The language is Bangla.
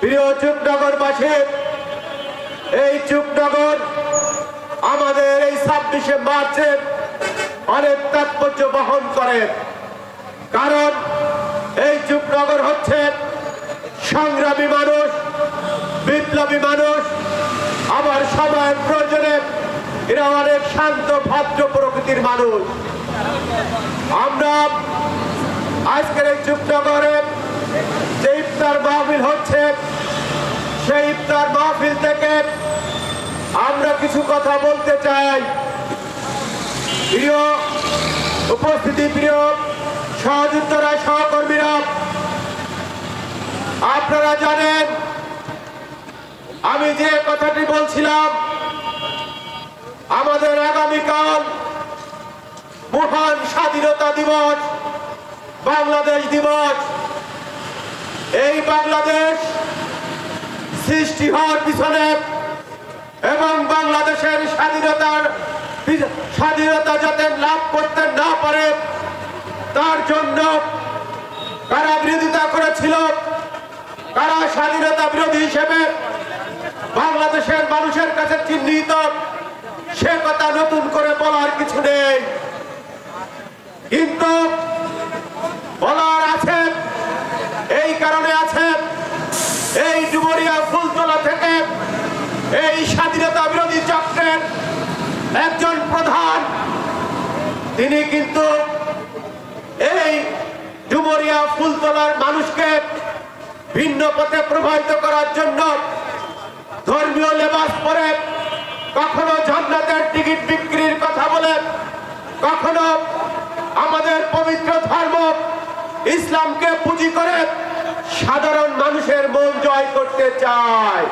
প্রিয় চুপনগরবাসী এই চুপনগর আমাদের এই ছাব্বিশে মার্চে অনেক তাৎপর্য বহন করে। কারণ এই চুপনগর হচ্ছে সংগ্রামী মানুষ, বিপ্লবী মানুষ। আমার সময়ের প্রয়োজনে এরা অনেক শান্ত, ভদ্র প্রকৃতির মানুষ। আমরা আজকের এই চুপনগরে ইফতার মাহফিল হচ্ছে। সেই ইফতার মাহফিল থেকে আমরা কিছু কথা বলতে চাই। প্রিয় উপস্থিতি, প্রিয় সহযোদ্ধরা সহকর্মীরা, আপনারা জানেন, আমি যে কথাটি বলছিলাম, আমাদের আগামীকাল মহান স্বাধীনতা দিবস, বাংলাদেশ দিবস। এই বাংলাদেশ সৃষ্টি হওয়ার পিছনে এবং বাংলাদেশের স্বাধীনতার স্বাধীনতা যাতে লাভ করতে না পারে, তার জন্য কারা বিরোধিতা করেছিল, কারা স্বাধীনতা বিরোধী হিসেবে বাংলাদেশের মানুষের কাছে চিহ্নিত, সে কথা নতুন করে বলার কিছু নেই। কিন্তু বলার আছে এই কারণে আছে, এই ডুবরিয়া ফুলতলা থেকে এই স্বাধীনতা বিরোধী চক্রের একজন প্রধান, তিনি কিন্তু এই ডুবরিয়া ফুলতলার মানুষকে ভিন্ন পথে প্রভাবিত করার জন্য ধর্মীয় লেবাস পরে কখনো জান্নাতের টিকিট বিক্রির কথা বলে, কখনো আমাদের পবিত্র ইসলামকে পুঁজি করে সাধারণ মানুষের মন জয় করতে চায়।